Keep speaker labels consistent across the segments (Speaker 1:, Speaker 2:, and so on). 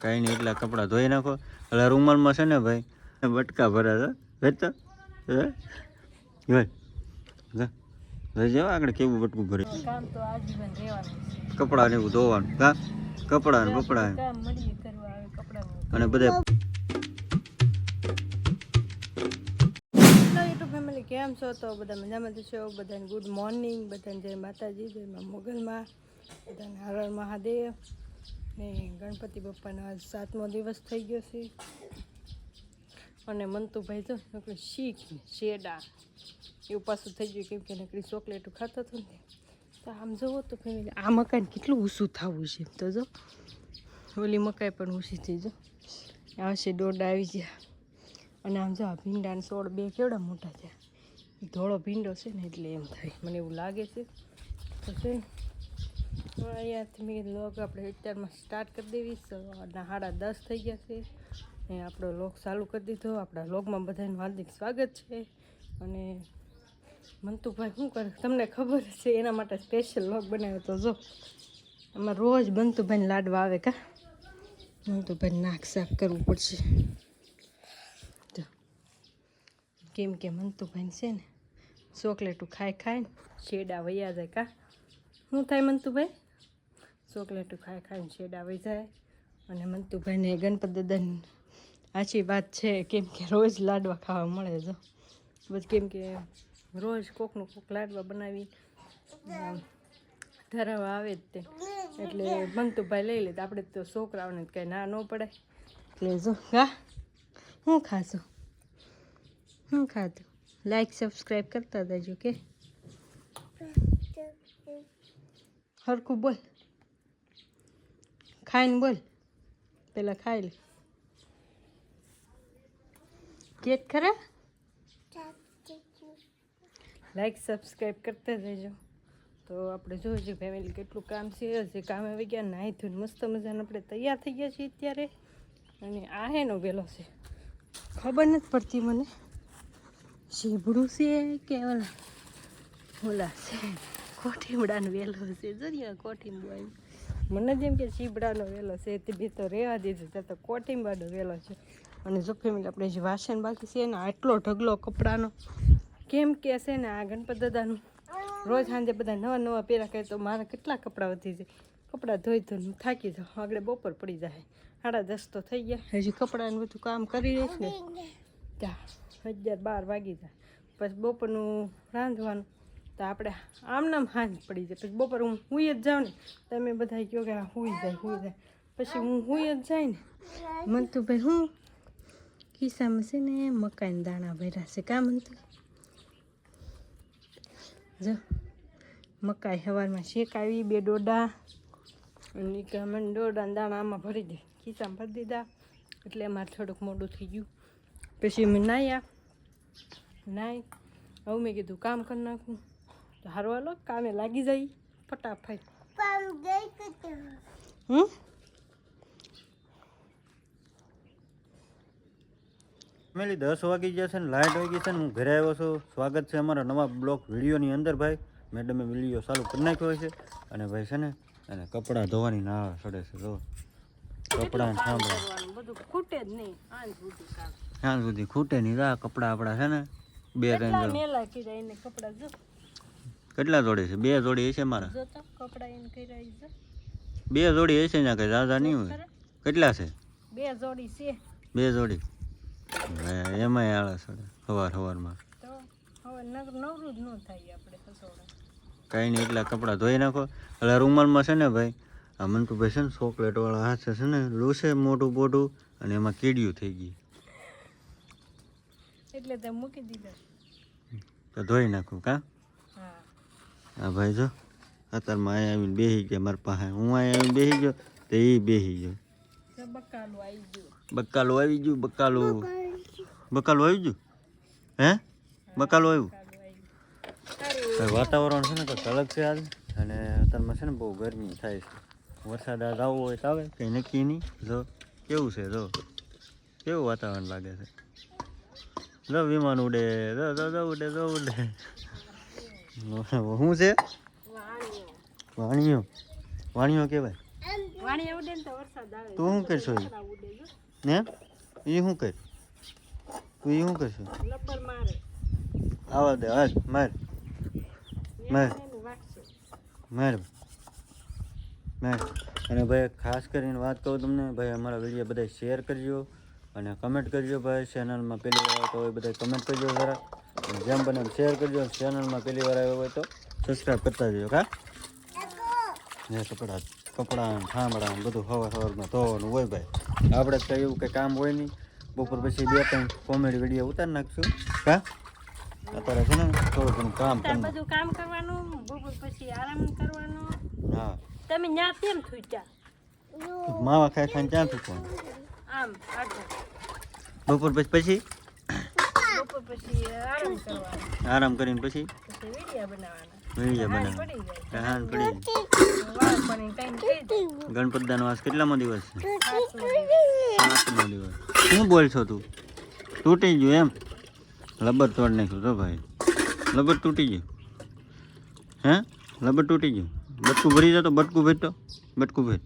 Speaker 1: કાંઈ નહીં એટલા કપડાં ધોઈ નાખો. એટલે રૂમાલમાં છે ને ભાઈ? બટકા ભર્યા હતા વેચતો આગળ કેવું બટકું ભરે કપડાં ને એવું ધોવાનું. હા કપડાં ને
Speaker 2: કપડાનું
Speaker 1: અને બધા
Speaker 2: ફેમિલી કેમ છો? તો બધા મજામાં જશો બધાને ગુડ મોર્નિંગ બધાને જય માતાજી જય મા મોગલમાં. બધાને મહાદેવ ને ગણપતિ બાપાનો આજ સાતમો દિવસ થઈ ગયો છે. અને મંતુભાઈ તો નકરી શીખ શેડા એવું પાછું થઈ ગયું કેમ કે નકરી ચોકલેટ ખાતો હતો ને તો. આમ જુઓ તો ફેમિલી, આ મકાન કેટલું ઊંચું થવું છે તો જો. ઓલી મકાઈ પણ ઊંચી થઈ જો. આવશે દોડા આવી ગયા. અને આમ જો આ ભીંડા ને સોળ બે કેવડા મોટા છે ધોળો ભીંડો છે ને એટલે એમ થાય. મને એવું લાગે છે. તો છે તો અહીંયાથી મેં લોગ આપણે અત્યારમાં સ્ટાર્ટ કરી દેવી સવારના સાડા દસ થઈ ગયા છે. ને આપણો લોક ચાલુ કરી દીધો. આપણા લોગમાં બધાનું હાર્દિક સ્વાગત છે. અને મંતુભાઈ શું કરે? તમને ખબર છે એના માટે સ્પેશિયલ લોક બનાવ્યો તો જો. આમાં રોજ બંતુભાઈને લાડવા આવે કા? મંતુભાઈ નાક સાફ કરવું પડશે. કેમ કે મંતુભાઈ છે ને, ચોકલેટું ખાઈ ને શેડા વૈયા જાય કા? શું થાય મંતુભાઈ? ચોકલેટું ખાઈ ખાઈને શેડા વહી જાય. અને મંતુભાઈને ગણપત દાદાની સાચી વાત છે કેમ કે રોજ લાડવા ખાવા મળે જો બસ કેમ કે રોજ કોકનું કોક લાડવા બનાવી ધરાવા આવે જ તે. એટલે મંતુભાઈ લઈ લે તો આપણે તો છોકરાઓને કંઈ ના ન પડે. એટલે જો હા હું ખાશું હું ખાધું? લાઈક સબસ્ક્રાઈબ કરતા દેજો કે હરખું બોલ. ખાઈને બોલ પેલા ખાઈ લે કેક ખરા લાઈક સબસ્ક્રાઈબ કરતા જજો તો આપણે જોઈશું ફેમિલી કેટલું કામ છે જે કામ આવી ગયા નાહી ધોઈને મસ્ત મજાને આપણે તૈયાર થઈ ગયા છીએ અત્યારે અને આ હેનો વેલો છે ખબર નથી પડતી મને શીભડું છે કે ઓલા ઓલા છે કોઠીમડાનો વેલો છે જોઈએ કોઠીમડું આવ્યું મને જેમ કે શીબડાનો વેલો છે, તે બી તો રહેવા દીધું ત્યાં તો કોઠીમડાનો વેલો છે. અને જો ફેમિલી આપણે જે વાસણ બાકી છે ને, આટલો ઢગલો કપડાનો, કેમ કે છે ને, આ ગણપત દાદાનું રોજ સાંજે બધા નવા નવા પહેરા કરે, તો મારા કેટલા કપડાં વધી જાય. કપડાં ધોઈ ધોઈને થાકી જાઉં, આગળ બપોર પડી જાય. સાડા દસ તો થઈ ગયા. હજી કપડાનું બધું કામ કરી રહીશ ને? ત્યાં અગિયાર બાર વાગી જાય. પછી બપોરનું રાંધવાનું. તો આપણે આમ નામ હાંજ પડી જાય. પછી બપોર હું હુઈ જ જાઉં ને, તમે બધા કહો કે હુઈ જાય હુઈ જાય. પછી હું હુઈ જ જાય ને મન તો ભાઈ હું? ખિસ્સામાં છે ને મકાઈના દાણા ભર્યા છે. કાં તો જો, મકાઈ સવારમાં શેકાવી, બે ડોડા અને ડોડાના દાણા આમાં ભરી દે. ખિસ્સામાં ભરી દીધા, એટલે અમારે થોડુંક મોડું થઈ ગયું. પછી અમે નાહ્યા નાહી હવે મેં કીધું કામ કરી નાખું. તો હારો હાલો કામે લાગી જાય. ફટાફટ. હમ?
Speaker 1: ફેમિલી દસ વાગી ગયા છે ને લાઇટ વાગી છે ને હું ઘરે આવ્યો છું. સ્વાગત છે અમારા નવા બ્લોક વિડીયોની અંદર ભાઈ. મેડમે વીડિયો ચાલુ કરી નાખ્યો છે. અને ભાઈ છે ને એને કપડાં ધોવાની ના સડે છે જો. કપડાં સાંભળે.
Speaker 2: કરવાનું બધું ખૂટે જ નહીં. સુધી
Speaker 1: ત્યાં સુધી ખૂટે નહીં રા કપડાં આપણા છે ને બે ત્રણ
Speaker 2: કપડાં જો.
Speaker 1: કેટલા જોડી છે? બે જોડી હશે મારા. બે જોડી હશે ને કઈ દાદા નહીં હોય? કેટલા છે?
Speaker 2: બે જોડી છે.
Speaker 1: બે જોડી. એમાંય આળસ સડે સવાર સવારમાં કાંઈ નહીં એટલા કપડાં ધોઈ નાખો. એટલે રૂમાલમાં છે ને ભાઈ આ મંટુભાઈ છે ને ચોકલેટ વાળા હાથે છે ને લૂસે મોટું મોટું અને એમાં કીડિયું થઈ ગઈ
Speaker 2: એટલે તે મૂકી દીધા.
Speaker 1: તો ધોઈ નાખું કાં? આ ભાઈ જો અત્યારમાં અહીંયા આવીને બેસી ગયા મારા પાસે. હું અહીંયા આવીને બેસી ગયો તો એ બેસી ગયો.
Speaker 2: બકાલો આવી ગયું.
Speaker 1: બકાલું બકાલો. આવી ગયું? હે? બકાલું આવ્યું? વાતાવરણ છે ને તો અલગ છે આજ. અને અત્યારમાં છે ને બહુ ગરમી થાય છે. વરસાદ આજ આવવો હોય તો આવે કંઈ નક્કી નહીં. જો કેવું છે જો. કેવું વાતાવરણ લાગે છે? જો વિમાન ઉડે. જો જો જો ઉડે જો ઉડે. શું છે?
Speaker 2: વાણીઓ.
Speaker 1: વાણીઓ કહેવાય.
Speaker 2: તો
Speaker 1: તું શું કરશો એ? ને એ શું કર? તું એ શું કરશો? આવા દે હાલ માર. માર. માર. માર. અને ભાઈ ખાસ કરીને વાત કહું તમને ભાઈ અમારા વીડિયો બધા શેર કરજો અને કમેન્ટ કરજો ભાઈ ચેનલમાં પહેલી વાર આવતો હોય બધા કમેન્ટ કરજો જરા. જેમ બને શેર કરજો. ચેનલમાં પહેલી વાર આવ્યો હોય તો સબસ્ક્રાઈબ કરતા જજો કા? ને કપડા કપડાં ઠામડા બધું હવાર હવારમાં ધોવાનું હોય ભાઈ. આપણે તો એવું કંઈ કામ હોય નહીં. બપોર પછી બે ત્રણ કોમેડી વીડિયો ઉતારી નાખશું કા? અત્યારે છે ને થોડું ઘણું કામ
Speaker 2: બધું કામ કરવાનું બપોર પછી આરામ કરવાનો.
Speaker 1: હા.
Speaker 2: તમે ન્યા કેમ થૂટ્યા
Speaker 1: માવા ખાઈ ખાઈને ક્યાં થૂકવાનું?
Speaker 2: આમ
Speaker 1: બપોર પછી પછી?
Speaker 2: બપોર પછી આરામ કરવાનો.
Speaker 1: આરામ કરીને પછી
Speaker 2: વીડિયો બનાવવાના.
Speaker 1: વીડિયો
Speaker 2: હાથ
Speaker 1: બનાવ
Speaker 2: પડી જાય.
Speaker 1: હાલ પડી ગણપત દાનો વાસ કેટલામો દિવસ છે?
Speaker 2: હાથમાં
Speaker 1: દિવસ. શું બોલ છો તું? તૂટી ગયું એમ? લબર તોડ નાખ્યું તો ભાઈ. લબર તૂટી ગયું. હે? લબર તૂટી ગયું. બટકું ભરી જતો બટકું ભરતો બટકું ભર.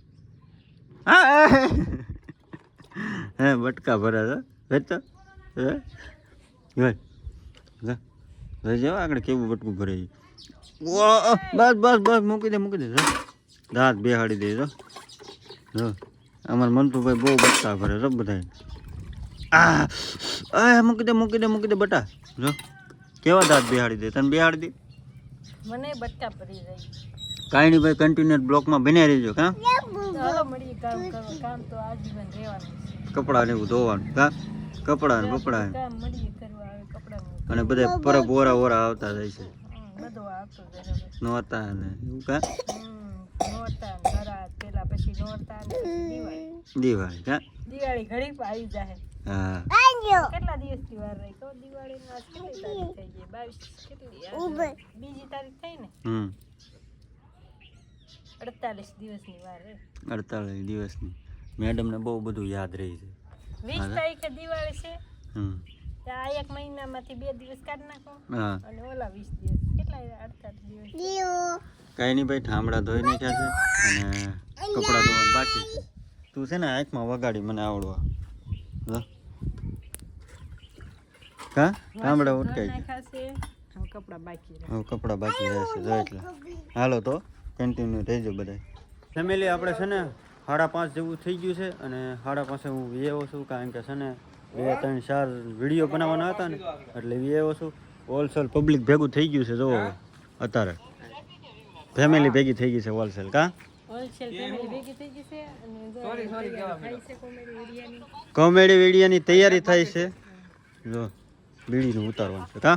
Speaker 1: હા હે બટકા ભરા તો ભરતો હે? ભર જા. જાવ આગળ કેવું બટકું વાહ, બસ બસ બસ મૂકી દે મૂકી દે દાંત બેહાડી દે જો. જો. અમાર મંતુભાઈ બહુ બટકા ભરે છો બધા આ આ મૂકી દે મૂકી દે મૂકી દે બટા. જો. કેવા દાંત બિહાડી દે? તને બિહાડી દે?
Speaker 2: મને બટકા પડી જાય
Speaker 1: કાંઈ નહીં ભાઈ કન્ટિન્યુઅસ બ્લોકમાં બન્યા રહેજો
Speaker 2: હાલો કામ તો આજીવન રહેવાનું
Speaker 1: કપડાં ને એવું ધોવાનું કાં? કપડાં ને કપડા. ને.
Speaker 2: કામ મળીએ કરવા આવે કપડાનું
Speaker 1: અને બધા પરબ ઓરા ઓરા આવતા જાય છે.
Speaker 2: હમ, બધું આવતું જાય
Speaker 1: ને એવું કા?
Speaker 2: દિવાળી.
Speaker 1: દિવાળી
Speaker 2: દિવાળી ઘડી આવી જાય
Speaker 1: હા.
Speaker 2: કેટલા દિવસની વાર રહી? તો દિવાળી કેટલી તારીખ થઈ ગઈ? બાવીસ કેટલી બીજી તારીખ થઈ ને?
Speaker 1: હમ.
Speaker 2: અડતાલીસ દિવસની વાર રહી.
Speaker 1: અડતાલીસ દિવસની. મેડમને બહુ બધું યાદ રહી છે.
Speaker 2: વીસ તારીખે દિવાળી છે.
Speaker 1: હમ.
Speaker 2: આ એક મહિનામાંથી બે દિવસ કાઢી નાખો. અને ઓલા વીસ દિવસ. કેટલા અડતાલીસ દિવસ?
Speaker 1: કાંઈ નહીં ભાઈ ઠામડા ધોઈ નાખ્યા છે અને કપડાં ધોવાનું બાકી છે. તું છે ને આંખમાં વગાડી મને આવડવા. હા કા? ઠામડા ઉટકાઈ
Speaker 2: છે. કપડાં બાકી રહે.
Speaker 1: હવે કપડાં બાકી રહેશે જો એટલે હાલો તો કન્ટિન્યુ રહેજો બધા ફેમિલી આપણે છે ને સાડા પાંચ જેવું થઈ ગયું છે અને સાડા પાંચે હું વિયેવો છું કારણ કે છે ને બે ત્રણ ચાર વીડિયો બનાવવાના હતા ને એટલે વિયેવો છું. હોલસેલ પબ્લિક ભેગું થઈ ગયું છે જો અત્યારે. ફેમિલી ભેગી થઈ ગઈ છે હોલસેલ કા?
Speaker 2: કોમેડી વિડીયાની.
Speaker 1: તૈયારી થાય છે. જો બીડીનું ઉતારવાનું છે કા?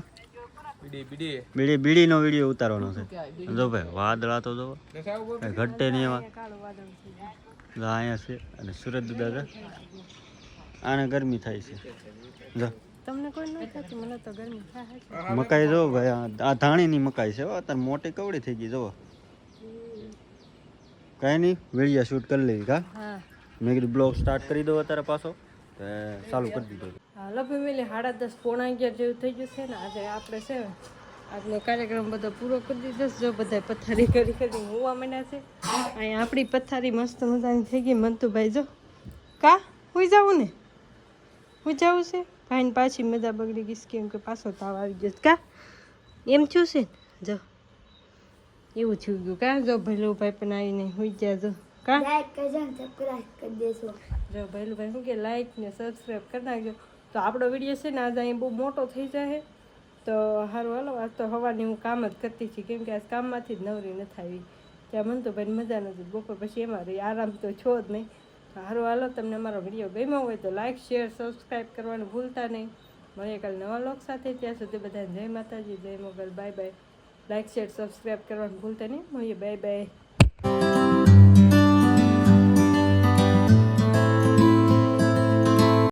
Speaker 1: બીડી બીડીનો વીડિયો ઉતારવાનો છે. જો ભાઈ વાદળા તો જો ઘટે નહીં એમાં જો અહીંયા છે. અને સુરત દાદા આને ગરમી થાય છે. જો. મકાઈ જો ભાઈ આ- ધાણીની મકાઈ છે હો, અત્યારે મોટી કવડી થઈ ગઈ જો કાંઈ નહીં વીડિયો શૂટ કરી લેવી કા?
Speaker 2: હા.
Speaker 1: મેં કીધું બ્લોગ સ્ટાર્ટ કરી દો અત્યારે પાછો. ચાલુ કરી દીધો.
Speaker 2: હાલો ફેમિલી સાડા દસ પોણા અગિયાર જેવું થઈ ગયું છે ને આજે આપણે છે આજનો કાર્યક્રમ બધો પૂરો કરી દીધો જો બધા પથારી કરી કરી હોવા માંડ્યા છે. અહીંયા આપણી પથારી મસ્ત મજાની થઈ ગઈ. મંતુભાઈ જો. કા? હું જાઉં ને? હું જાઉં છે? ભાઈને પાછી મજા બગડી ગઈ કેમ કે પાછો તાવ આવી ગયો કા? એમ થયું છે ને? જો. એવું થયું ગયું. કા? જો ભૈલું ભાઈ પણ આવીને હું ગયા જો. કા? જો ભૈલુભાઈ શું કે લાઈક ને સબસ્ક્રાઈબ કરી નાખજો. તો આપણો વીડિયો છે ને આજે અહીં બહુ મોટો થઈ જાય તો સારું હાલો, આજ તો હવાની હું કામ જ કરતી છું કેમ કે આજ કામમાંથી જ નવરી નથી આવી. ત્યાં મને તો ભાઈ મજા નથી, બપોર પછી એમાં રહી, આરામ તો છો જ નહીં. સારું હાલો, તમને અમારો વીડિયો ગમ્યો હોય તો લાઈક શેર સબસ્ક્રાઈબ કરવાનું ભૂલતા નહીં. મળીએ કાલે નવા લોક સાથે, ત્યાં સુધી બધાને જય માતાજી, જય Mogal bye bye like share subscribe કરવાનું ભૂલતા નહીં. મળીએ બાય બાય